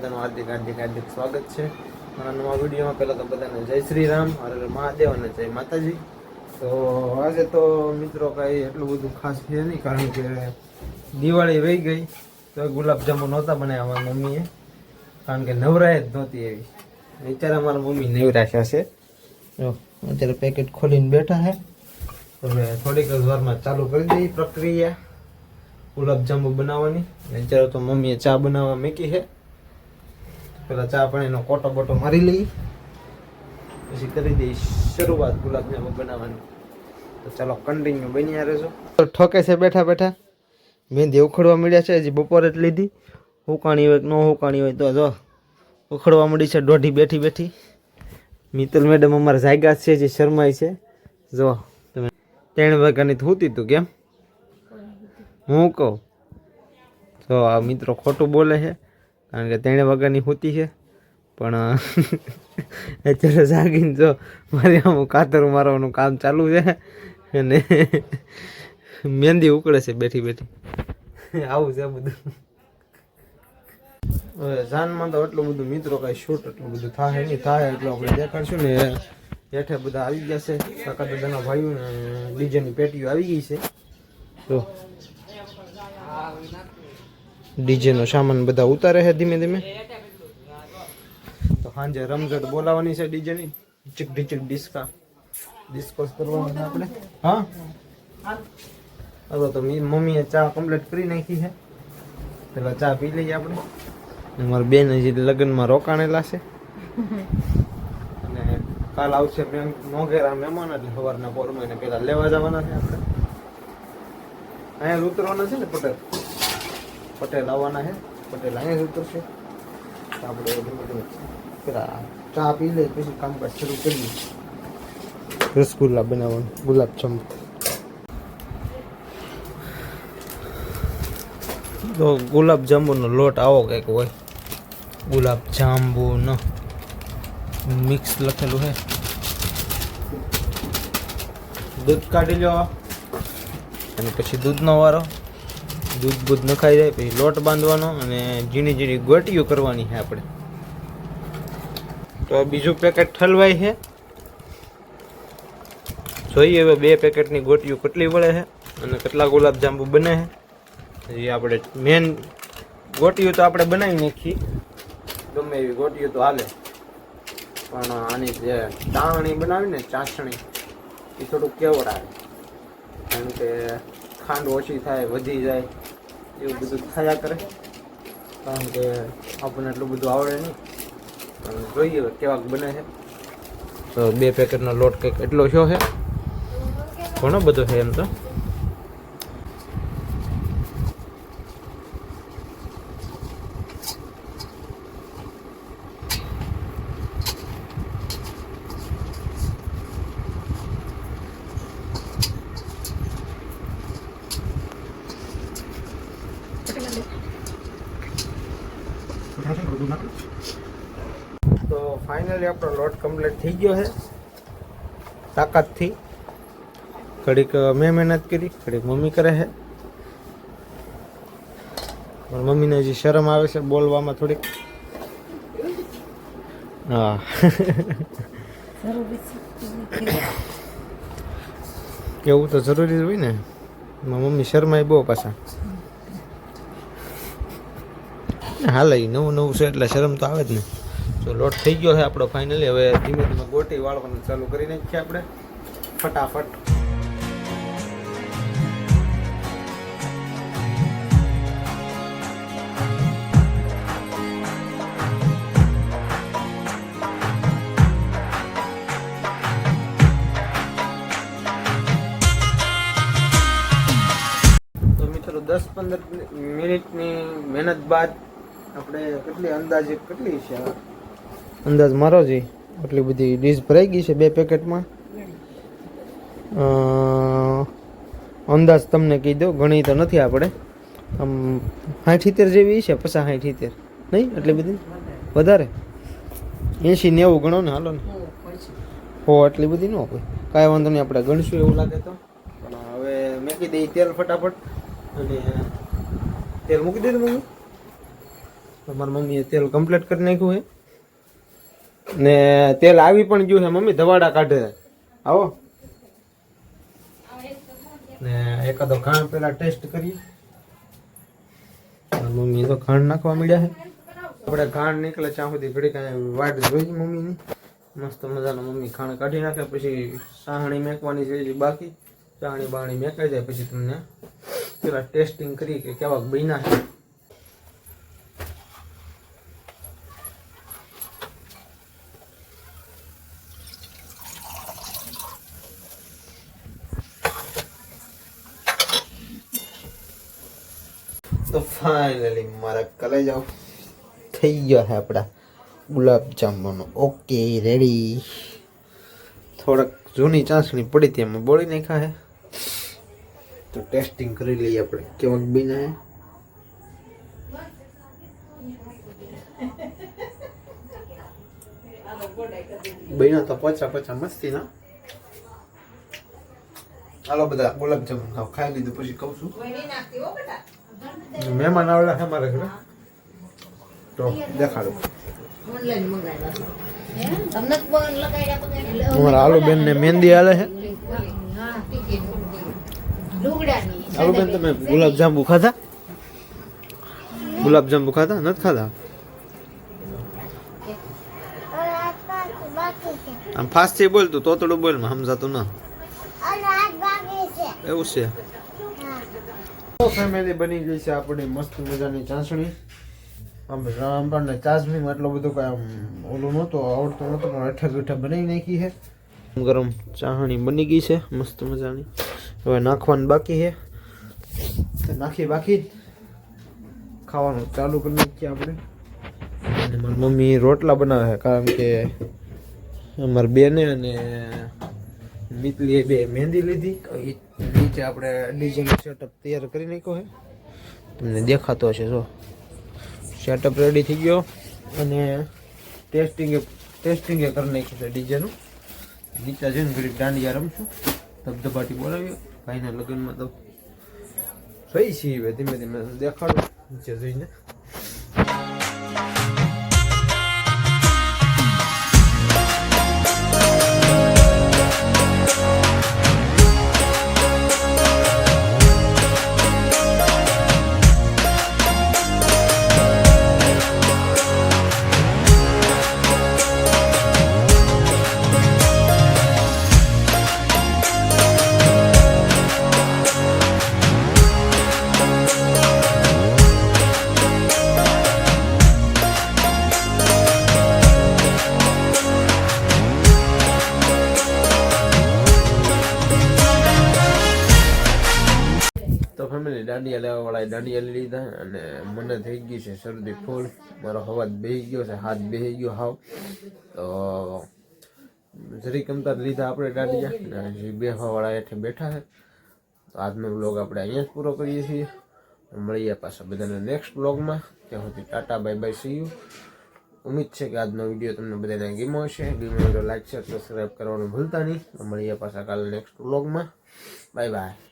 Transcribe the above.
બધાનું હાર્દિક હાર્દિક હાર્દિક સ્વાગત છે. મારા નવા વિડીયોમાં પહેલાં તો બધાને જય શ્રી રામ, હર મહાદેવ અને જય માતાજી. તો આજે તો મિત્રો કાંઈ એટલું બધું ખાસ છે નહીં, કારણ કે દિવાળી વહી ગઈ. તો ગુલાબજાંબુ નહોતા બનાવ્યા મારી મમ્મીએ, કારણ કે નવરાય જ નહોતી એવી. અત્યારે અમારા મમ્મી નવરાશ્યા છે. જો, અત્યારે પેકેટ ખોલીને બેઠા છે. હવે થોડીક જ વારમાં ચાલુ કરી દઈએ પ્રક્રિયા, ગુલાબજાંબુ બનાવવાની. વિચારો તો મમ્મીએ ચા બનાવવા મૂકી છે. પેલા ચા પાણીનો કોટો બોટો મારી લઈએ પછી કરી દઈશ શરૂઆત ગુલાબજાંબુ બનાવવાની. તો ચાલો કન્ટિન્યુ બન્યા રહેજો. તો ઠોકે છે બેઠા બેઠા. મહેંદી ઉખડવા મળ્યા છે, હજી બપોરે જ લીધી. ઉકાણી હોય ન ઉકાણી હોય તો જો, ઉખડવા મળી છે દોઢી બેઠી બેઠી. મિત્તલ મેડમ અમારા જાયગા છે જે શરમાય છે. જો, તમે ત્રણ વાગ્યાની થૂતી તું કેમ? હું કહું. તો આ મિત્રો ખોટું બોલે છે. કારણ કે તેણે વગરની હોતી છે. પણ અત્યારે જાગીને જો મારે આમ કાતર મારવાનું કામ ચાલુ છે. અને મહેંદી ઉકળે છે બેઠી બેઠી. આવું છે બધું. હવે જાનમાં તો એટલું બધું મિત્રો કાંઈ શૂટ એટલું બધું થાય નહીં થાય એટલું આપણે દેખાડશું ને હેઠે બધા આવી ગયા છે કાકા દાદાના ભાઈઓ ને ડીજેની પેટીઓ આવી ગઈ છે. તો ડીજેનો સામાન બધા ઉતારે છે ધીમે ધીમે. તો સાંજે રમઝટ બોલાવાની છે ડીજેની. ચીક ડીચીક ડિસ્કા. ડિસ્કોસ કરવાનું છે આપણે. હા? હવે તો મમ્મીએ ચા કમ્પ્લીટ કરી નાખી છે. પેલા ચા પી લઈએ આપણે. મારા બેન હજી લગ્નમાં રોકાણેલા છે. અને કાલ આવશે મોઘેરા મહેમાન, એટલે સવારના પોરમાં એને પેલા લેવા જવાના છે આપણે. અહીંયા ઉતરવાના છે ને પટેલ? પટેલ આવવાના છે. પટેલ અહીંયા જ ઉતરશે. આપણે પેલા ચા પી લઈ પછી કામકાજ શરૂ કરીએ. રસગુલ્લા બનાવવાનું, ગુલાબ જાંબુ. તો ગુલાબ જાંબુનો લોટ આવો કંઈક હોય. ગુલાબ જાંબુનો મિક્સ લખેલું છે. દૂધ કાઢી લો. અને પછી દૂધનો વારો. દૂધ બૂધ નખાઈ જાય, પછી લોટ બાંધવાનો અને ઝીણી ઝીણી ગોટીઓ કરવાની છે આપણે. તો બીજું પેકેટ ઠલવાય છે. જોઈએ હવે બે પેકેટની ગોટીઓ કેટલી વળે છે અને કેટલા ગુલાબજાંબુ બને છે. એ આપણે મેન ગોટીઓ તો આપણે બનાવી નાખી ગમે એવી ગોટીઓ તો હાલે. પણ આની જે ચાસણી બનાવી ને ચાસણી, એ થોડુંક કેવડાવે. કારણ કે ખાંડ ઓછી થાય, વધી જાય, એવું બધું થયા કરે. કારણ કે આપણને એટલું બધું આવડે નહીં. જોઈએ કેવાક બને છે. તો બે પેકેટનો લોટ કંઈક એટલો શો છે? ઘણો બધો છે એમ તો? તો ફાઇનલી આપણો લોટ કમ્પ્લીટ થઈ ગયો છે. તાકાતથી. ઘડીક મેં મહેનત કરી ઘડીક મમ્મી કરે છે. પણ મમ્મીને હજી શરમ આવે છે બોલવામાં થોડીક. હા. કેવું તો જરૂરી જ હોય ને? મમ્મી શરમાય બહુ પાછા. હાલ, ઈ નવું નવું છે એટલે શરમ તો આવે જ ને. તો લોટ થઈ ગયો છે આપણો ફાઇનલી હવે ધીમે ધીમે ગોટી વાળવાનું ચાલુ કરી નાખીએ આપણે. ફટાફટ. દસ પંદર મિનિટની મહેનત બાદ આપણે કેટલી અંદાજે કેટલી છે અંદાજ મારો જી આટલી બધી ડીશ ભરાઈ ગઈ છે બે પેકેટમાં. અંદાજ તમને કહી દો ઘણી તો નથી આપણે. આમ સાઠ સિત્તેર જેવી છે, પચાસ સાઠ સિત્તેર. નહીં? એટલી બધી? વધારે? એંશી નેવું ગણો ને, હાલો ને. હો એટલી બધી ન હોય. કાંઈ વાંધો નહીં, આપણે ગણશું એવું લાગે તો. પણ હવે મેં દઈ તેલ ફટાફટ. અને તેલ મૂકી દીધું મમ્મી તમારી મમ્મીએ તેલ કમ્પ્લીટ કરી નાખ્યું છે. ને તેલ આવી પણ ગયું છે, મમ્મી, ધવાડા કાઢે. આવો. ને એકાદો ખાંડ પેલા ટેસ્ટ કરીએ. મમ્મી તો ખાંડ નાખવા મળ્યા છે. આપણે ખાંડ નીકળે ત્યાં સુધી ઘડી કાંઈ વાટ જોઈ મમ્મીની. મસ્ત મજાનો મમ્મી ખાંડ કાઢી નાખે, પછી સાહણી મેકવાની છે બાકી. સાહણી બાણી મેકાઈ જાય, પછી તમને પેલા ટેસ્ટિંગ કરી કે કેવા બન્યા છે. તો ફાઇનલી મારા કલેજાઓ થઈ ગયો છે આપણા ગુલાબ જાંબુનો. ઓકે રેડી થોડાક જૂની ચાસણી પડી હતી, એમાં બોળી નાખ્યા હે તો ટેસ્ટિંગ કરી લઈએ આપણે. કેવાક બીના હે? બહેનો તો પચા પચા મસ્તી, ના? હાલો બધા ગુલાબજાંબુ ખાઈ લીધું, પછી કહું છું. મહેમાન આવેલા છે મારા ઘરે. તો દેખાડું. અમારા આલુબેન ને મહેંદી હાલે છે. આલુબેન તમે ગુલાબજાંબુ ખાધા? ગુલાબજાંબુ ખાધા? નથી ખાધા? આમ ફાસ્ટથી બોલ તું તોતડું બોલમાં સમજાતું ના. એવું છે. ફેમિલી બની ગઈ છે આપણી મસ્ત મજાની ચાસણી. આમ આપણને ચાસણીમાં એટલો બધો કાંઈ આમ ઓલું નહોતો, આવડતું નહોતો, પણ અઠા બેઠા બનાવી નાખી છે. ગરમ ચાસણી બની ગઈ છે, મસ્ત મજાની. હવે નાખવાનું બાકી છે. નાખી બાકી ખાવાનું ચાલુ કરી નાખીએ આપણે. અને મારી મમ્મી રોટલા બનાવે છે, કારણ કે અમારી બેને અને મિતલીએ બે મહેંદી લીધી તો નીચે આપણે ડીજેનો સેટઅપ તૈયાર કરી નાખ્યો છે. તમને દેખાતો હશે, જો. સેટઅપ રેડી થઈ ગયો અને ટેસ્ટિંગ ટેસ્ટિંગ કરી નાખ્યું છે ડીજેનું નીચે જઈને ઘડી દાંડિયા રમશું. ધબધબાટી બોલાવ્યો ભાઈના લગ્નમાં તો થઈ છીએ ધીમે ધીમે દેખાડું. નીચે જઈને દાંડિયા દાંડિયા લઈ લીધા અને મને થઈ ગયું છે શરદી ફૂલ. મારો હવાજ બેહી ગયો છે, હાથ બેહી ગયો હાવ. તો જરી કમતર લીધા આપણે દાંડિયા અને જે બેહવા હેઠે બેઠા છે. તો આજનો બ્લોગ આપણે અહીંયા જ પૂરો કરીએ છીએ. મળીએ પાછા બધાને નેક્સ્ટ બ્લોગમાં ત્યાં સુધી tata bye bye see you ઉમ્મીદ છે કે આજનો વીડિયો તમને બધાને ગમ્યો હશે. ગમ્યો તો લાઈક શેર સબસ્ક્રાઈબ કરવાનું ભૂલતા નહીં. મળીએ પાછા કાલે નેક્સ્ટ બ્લોગમાં બાય બાય